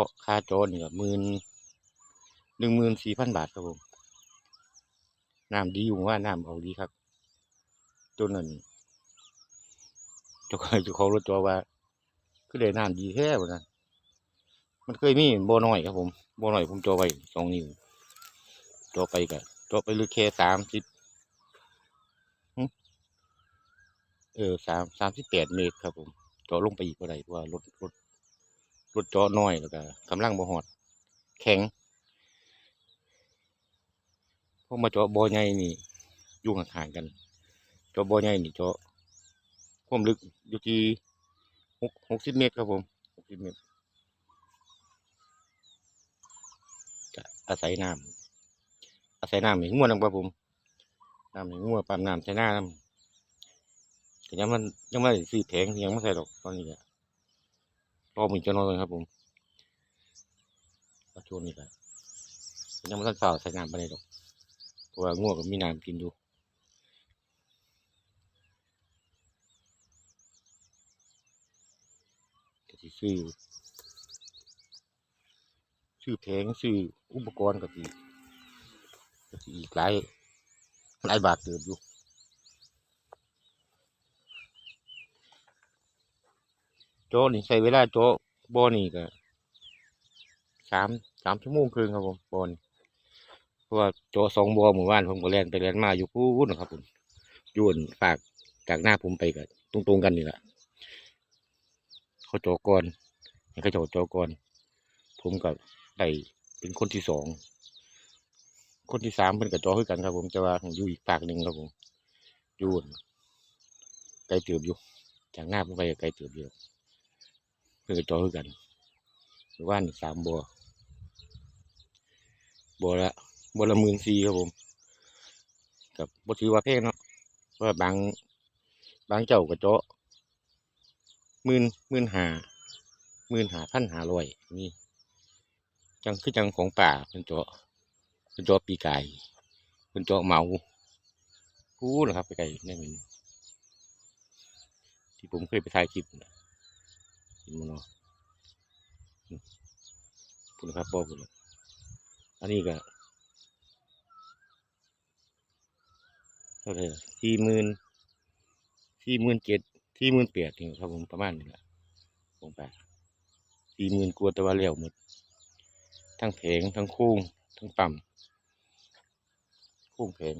าะค่าจอนี่ก็หมื่นหนึ่งหมื่นสี่พันบาทครับผมน้ำดีอยู่ว่าน้ำเอาดีครับจนนั้นเจ้าของเจ้าของรถจอว่าคือได้น้ำดีแท้วะนะมันเคยมีบ่อน้อยครับผมบ่อน้อยผมจอไว้สองนิ้วจอไปก็จอไปลึกแค่สามสิบเออสามสามสิบแปดเมตรครับผมจาะลงไปอีกเท่าไหร่เพราะว่ารถรถ รถเจาะน้อยแล้วก็กำลังบ่หอด แข็งพวกมาเจาะบ่อใหญ่นี่อยู่ห่างๆกัน เจาะบ่อใหญ่นี่เจาะความลึกอยู่ที่หกหกสิบเมตรครับผมหกสิบเมตรจะอาศัยน้ำอาศัยน้ำให้งัวนะครับผมน้ำให้งัวปั๊มน้ำใช้น้ำแต่ยังมันยังไม่ได้ซื้อแผงยังไม่ใส่ดอกตอนนี้อะ รอมีจะนอนเลยครับผมก็ช่วงนี้กันยังไม่ทันเฝ้าใส่น้ำไปเลยดอกเพราะว่าง่วงก็มีน้ำกินอยู่ก็สิซื้อซื้อแผงซื้ออุปกรณ์ก็สิก็สิอีกหลายหลายบาทเติบอยู่ โจนี่ใช้เวลาโจบ่อนี่ก็สามสามชั่วโมงครึ่งครับผมบ่อนี่เพราะว่าโจสองบ่อหมู่บ้านผมก็เล่นไปเล่นมาอยู่พูดนะครับผมยุ่นฝากจากหน้าผมไปก็ตรงๆกันนี่แหละเขาโจก่อนเขาโจโจก่อนผมก็ได้เป็นคนที่สองคนที่สามเป็นกับโจคือกันครับ ผมจะว่าอยู่อีกฝากหนึ่งครับผมยุ่นไกลเติบอยู่จากหน้าผมไปไกลเติบอยู่ เพื่อจอกันหรือว่านสามบัวบัวละบัวละหมื่นสี่ครับผมกับบถือว่าแพงเนาะเพราะว่าบางบางเจ้ากระเจาะหมื่นหมื่นหาหมื่นหาพันหาร้อยนี่จังคือจังของป่าเป็นเจาะเป็นเจาะปีไกายเป็นเจาะเมาพูดนะครับไปไกลแน่อนที่ผมเคยไปถ่ายคลิปนะ เห็นมันเนาะคุณครับบอกคุณอันนี้ก็เท่าไหร่สี่หมื่นสี่หมื่นเจ็ดสี่หมื่นแปดถึงครับผมประมาณนี้แหละผมไปสี่หมื่นกว่าแตัวาเลี้ยวหมด ทั้งแผงทั้งค้งทั้งปั๊มค้งแผง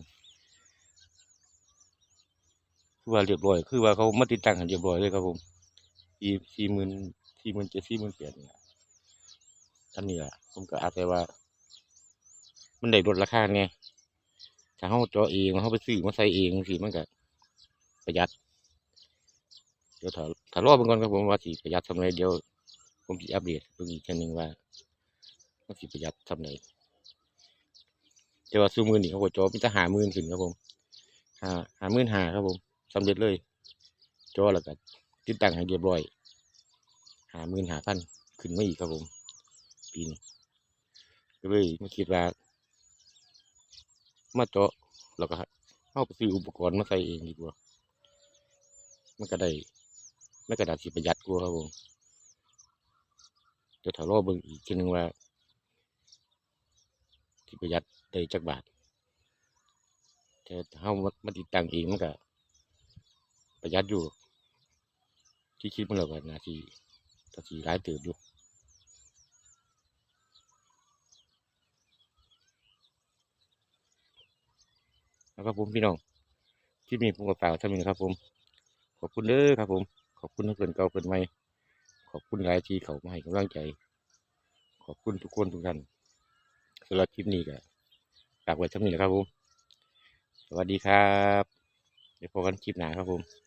คือว่าเรียบร้อย คือว่าเขามาติดตั้งกันเรียบร้อยเลยครับผม สี่สี่หมื่นสี่หมื่นเจ็ดสี่หมื่นแปดนี่แหละอันนี้แหละผมก็อาจจะว่า มันได้ลดราคาไงถ้าเขาจาะเองเขาไปซื้อมาใส่เองสิมันก็ประหยัด เดี๋ยวถ้าถ้ารอเบิ่งก่อนครับผมว่าสิประหยัดทำไรเดี๋ยว ผมสิอัปเดตเบิ่งอีกทีหนึ่งว่ามันสิประหยัดทำไรแต่ว่าซื้อมือนี่เขาก็จาะมีแต่หาหมื่นขึ้นครับผมหาหาหมื่นหาครับผมสำเร็จเลยจาะแล้วก็ ติดตั้งให้เรียบร้อยหาหมื่นหาพันขึ้นไมาอีกครับผม ปีนี้ก็เลยมาคิดว่ามาเจาะแล้วก็เข้าไปซื้ออุปกรณ์มาใส่เองดีกว่ามันก็ได้ไม่กระดาษสิประหยัดกว่าครับผมเดี๋ยวถ้ายรอเบิ่งอีกทีหนึงว่าสิประหยัดได้จักบาทแต่ถ้าเรามาติดตั้งเองมันก็ประหยัดอยู่ ที่คิดมันแล้วก็นาทีก็สีร้ายติบอยู่แล้วก็ผมพี่น้องคลิปนี้ผมก็ฝากไว้เท่านี้นะครับ ผม ขอบคุณเด้อครับ ผม ขอบคุณทั้งเพื่อนเก่าเพื่อนใหม่ขอบคุณหลายที่เขามาให้กำลังใจ ขอบคุณทุกคนทุกท่านสำหรับคลิปนี้ก็ฝากไว้ท่านี้แหละครับผม สวัสดีครับ เดี๋ยวพบกันคลิปหน้าครับผม